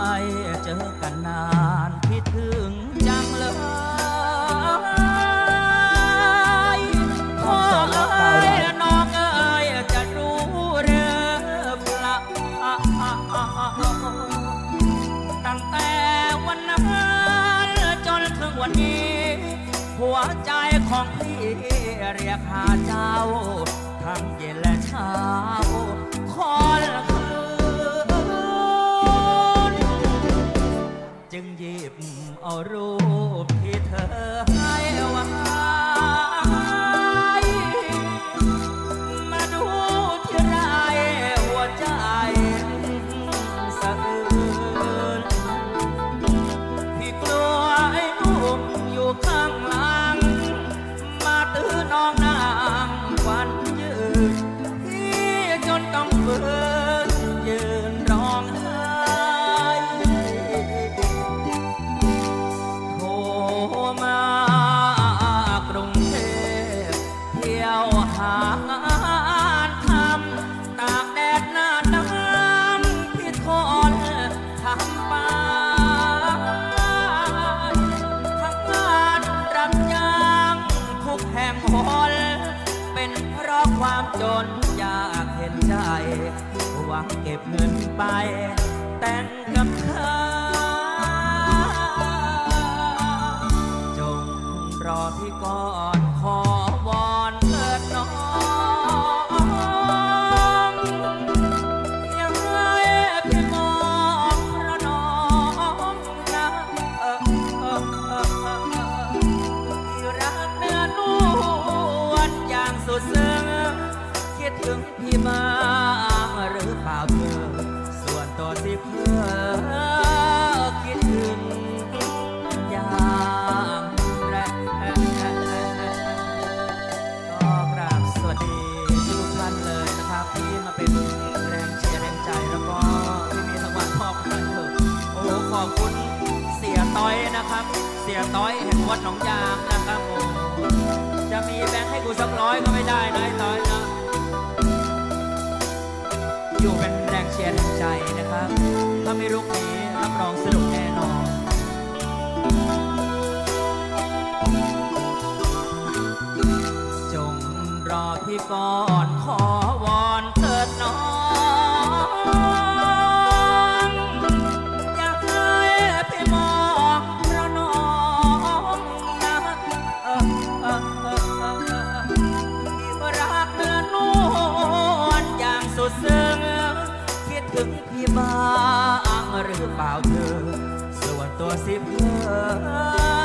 ไม่เจอกันนานคิดถึงจังเลยพ่อเอ้ยน้องเอ้ยจะรู้เรื่องละตั้งแต่วันนั้นจนถึงวันนี้ หัวใจของพี่เรียกหาเจ้าทั้งเย็นและเช้า บเอารูปที่เธอให้ไว้มาดูที่ไรหัวใจสะอื้นพี่กลัวไอ้หนุ่มอยู่ข้างหลัง มาตื้อน้องนางวันยืนพี่จนต้องฝืนยื ความจนอยากเห็นใจหวังเก็บเงินไป แต่งกับเธอ จงรอพี่ก่อนขอวอนเถิดน้องย่าให้พี่มองราะน้องนะเออเออเออเออที่รักเนื้อนวลอย่างสุดซึ้ง ดถึงพี่บ้าหรือเปล่าเธอ ส่วนตัวสิเพื่อคิดถึงอย่างแรงก็กราบสวัสดีทุกท่านเลยนะครับที่มาเป็นแรงเชียร์แรงใจแล้วก็ที่มีรางวัลมอบให้เถอะโอ้ขอบคุณเสียต้อยนะครับ เสียต้อยแห่งวัดหนองยางนะครับโอ้โหจะมีแบงค์ให้กูสักร้อยก็ไม่ได้นะไอ้ต้อยนะ อยู่เป็นแรงเชียร์แรงใจนะครับ ถ้าไม่รุกนี้รับรองสนุกแน่นอนจงรอพี่ก่อน ถึงพี่บ้างหรือเปล่าเธอ ส่วนตัวสิเพื่อ